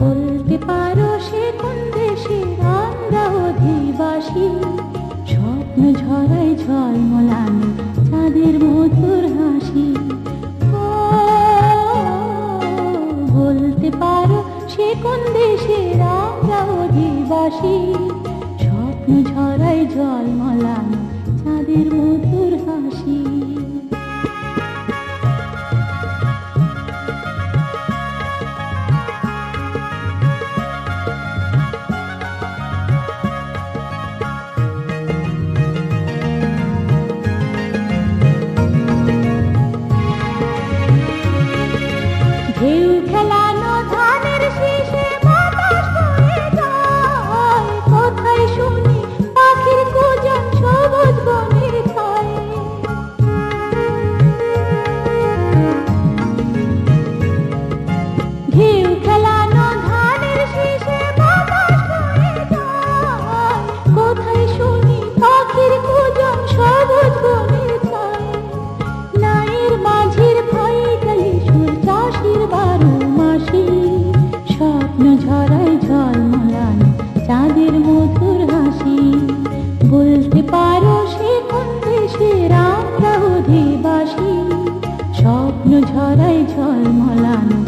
বলতে পারো সে কোন দেশে আমরা অধিবাসী? স্বপ্ন ঝরায় ঝলমলানো চাঁদের মধুর হাসি। বলতে পারো সে কোন দেশে আমরা অধিবাসী? স্বপ্ন ঝরায় ঝলমলানো ঢেউ খেলানো ধানের শীষে। ছড়াই ঝরাই ঝলমলানো